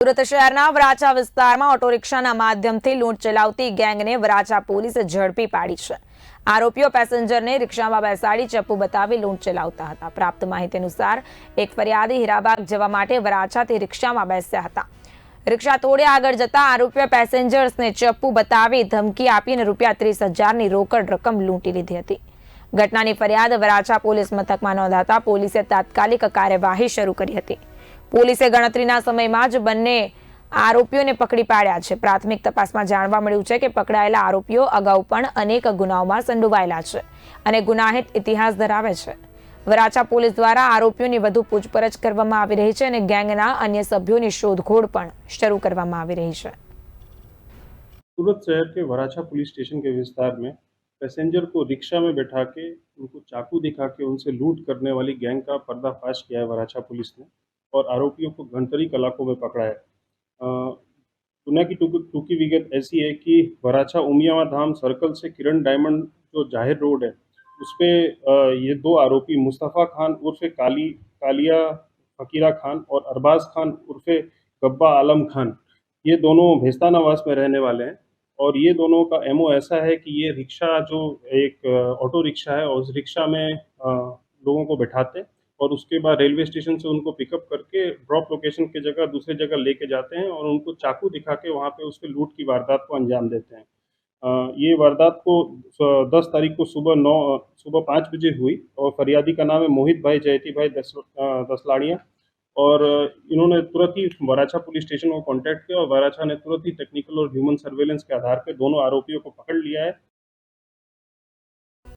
સુરત શહેરના વરાછા વિસ્તારમાં ઓટો રિક્ષાના માધ્યમથી લૂંટ ચલાવતી ગેંગને વરાછા પોલીસે ઝડપી પાડી છે. આરોપીઓ પેસેન્જરને રિક્ષામાં બેસાડી ચપ્પુ બતાવી લૂંટ ચલાવતા હતા. પ્રાપ્ત માહિતી અનુસાર, એક ફરિયાદી હીરાબાગ જવા માટે વરાછાથી રિક્ષામાં બેસ્યા હતા. રિક્ષા તોડે આગળ જતા આરોપીઓ પેસેન્જર્સને ચપ્પુ બતાવી ધમકી આપીને રૂપિયા ત્રીસ હજારની રોકડ રકમ લૂંટી લીધી હતી. ઘટનાની ફરિયાદ વરાછા પોલીસ મથકમાં નોંધાતા પોલીસે તાત્કાલિક કાર્યવાહી શરૂ કરી હતી. પોલીસે ગણતરીના સમયમાં જ બંને આરોપીઓને પકડી પાડ્યા છે પ્રાથમિક તપાસમાં જાણવા મળ્યું છે કે પકડાયેલા આરોપીઓ અગાઉ પણ અનેક ગુનાઓમાં સંડોવાયેલા છે અને ગુનાહિત ઇતિહાસ ધરાવે છે વરાછા પોલીસ દ્વારા આરોપીઓની વધુ પૂછપરછ કરવામાં આવી રહી છે અને ગેંગના અન્ય સભ્યોની શોધખોળ પણ શરૂ કરવામાં આવી રહી છે सूरत शहर के वराछा पुलिस स्टेशन के विस्तार में पैसेंजर को रिक्शा में बैठा के उनको चाकू दिखा के उनसे लूट करने वाली गैंग का पर्दाफाश किया है वराछा पुलिस ने और आरोपियों को घंटरी कलाकों में पकड़ा है। गुना की टूकी विगत ऐसी है कि वराछा उमियावा धाम सर्कल से किरण डायमंड जो ज़ाहिर रोड है उस पे अ, ये दो आरोपी मुस्तफ़ा खान उर्फे काली कालिया फकीरा खान और अरबाज खान उर्फ़ गब्बा आलम खान ये दोनों भेस्तानावास में रहने वाले हैं और ये दोनों का एमओ ऐसा है कि ये रिक्शा जो एक ऑटो रिक्शा है और उस रिक्शा में लोगों को बैठाते और उसके बाद रेलवे स्टेशन से उनको पिकअप करके ड्रॉप लोकेशन की जगह दूसरे जगह लेके जाते हैं और उनको चाकू दिखा के वहाँ पे उसके लूट की वारदात को अंजाम देते हैं। अ, ये वारदात को दस तारीख को सुबह नौ सुबह पाँच बजे हुई और फरियादी का नाम है मोहित भाई जयती भाई दस दसलाड़िया। और इन्होंने तुरंत ही वराछा पुलिस स्टेशन को कॉन्टैक्ट किया और वराछा ने तुरंत ही टेक्निकल और ह्यूमन सर्वेलेंस के आधार पर दोनों आरोपियों को पकड़ लिया है।